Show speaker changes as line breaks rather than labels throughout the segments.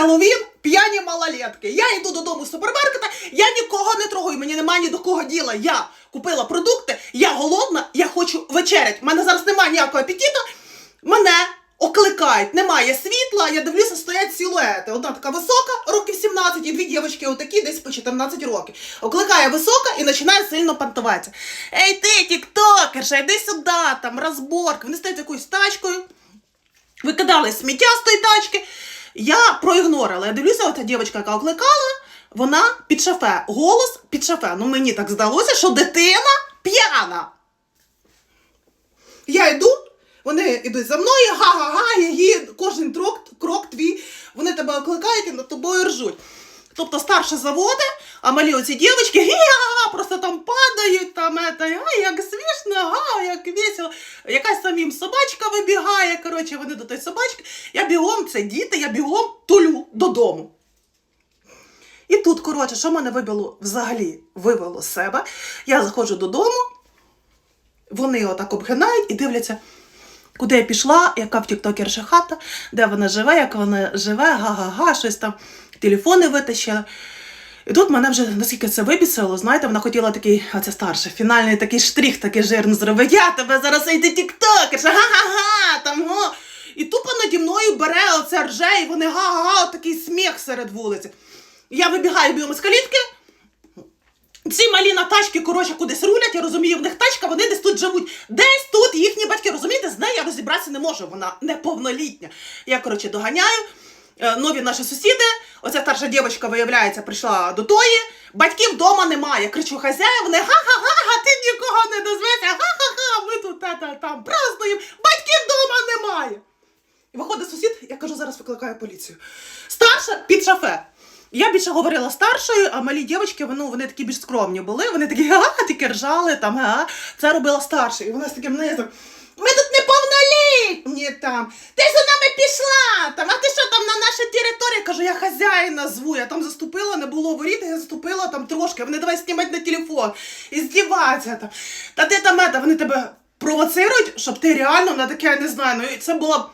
Хеллоуін, п'яні малолетки. Я йду додому з супермаркета, я нікого не трогаю, мені немає ні до кого діла. Я купила продукти, я голодна, я хочу вечерять. У мене зараз немає ніякого апетиту. Мене окликають, немає світла, я дивлюся, стоять силуети. Одна така висока, років 17, і дві дівчатки отакі, десь по 14 років. Окликає висока і починає сильно пантуватися. Ей ти, тіктокерша, йди сюди, там розборка. Вони стоять якоюсь тачкою, викидали сміття з тої тачки. Я проігнорила. Я дивлюся, оця дівчинка, яка окликала, вона під шафе. Голос під шафе. Ну мені так здалося, що дитина п'яна. Я йду, вони йдуть за мною, га-га-га, її кожен крок, крок твій, вони тебе окликають і над тобою ржуть. Тобто старше заводи, а малі оці дівчатки, просто там падають, там это, ай, як смішно, га, як весело. Якась самим собачка вибігає. Коротше, вони до тої собачки. Я бігом, це діти, я бігом тулю додому. І тут, коротше, що мене вибило взагалі вивело з себе. Я заходжу додому, вони отак обгинають і дивляться, куди я пішла, яка в тіктокерша хата, де вона живе, як вона живе, га-га-га, щось там, телефони витащили. І тут мене вже наскільки це вибісило, знаєте, вона хотіла такий, а це старше, фінальний такий штрих, такий жирний зробити. Я тебе зараз йди тіктокерша, га-га-га, там го. І тупо наді мною бере оце рже, і вони га-га-га, такий сміх серед вулиці. Я вибігаю бігом з ці малі на тачки, коротше, кудись рулять, я розумію, в них тачка, вони десь тут живуть. Десь тут їхні батьки, розумієте, з нею я розібратися не можу, вона неповнолітня. Я, коротше, доганяю. Е, Нові наші сусіди, оця старша дівчинка, виявляється, прийшла до тої. Батьків вдома немає. Кричу хазяїв, вони га-га-га, ти нікого не дозвешся, га-га-га, ми тут та-та там празднуємо, батьків вдома немає. І виходить сусід, я кажу, зараз викликаю поліцію. Старша під шафе. Я більше говорила старшою, а малі дівчатки, ну, вони такі більш скромні були, вони такі га, такі ржали, там, га. Це робила старша. І вона з таким низом. Ми тут неповнолітні там. Ти за нами пішла. Там, а ти що там? Кажу, я хазяїна зву. Я там заступила, не було воріт, я заступила там трошки. Вони давай знімати на телефон і здіватися там. Та ти там ета, вони тебе провоцирують, щоб ти реально на таке, я не знаю, ну і це була.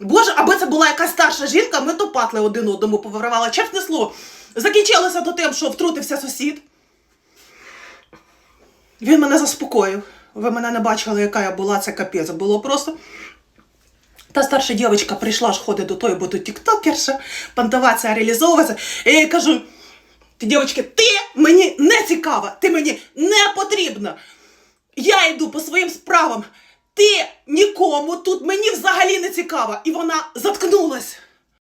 Боже, аби це була якась старша жінка, ми то патли один одному повиривали. Чесне слово. Закінчилося до тим, що втрутився сусід. Він мене заспокоїв. Ви мене не бачили, яка я була, це капець. Було просто. Та старша дівчинка прийшла ж ходить до тої, бо тут тіктокерша, пантуватися, реалізовуватися. І я їй кажу: ти, дівчинки, ти мені не цікава, ти мені не потрібна. Я йду по своїм справам. Ти нікому тут мені взагалі не цікава. І вона заткнулась.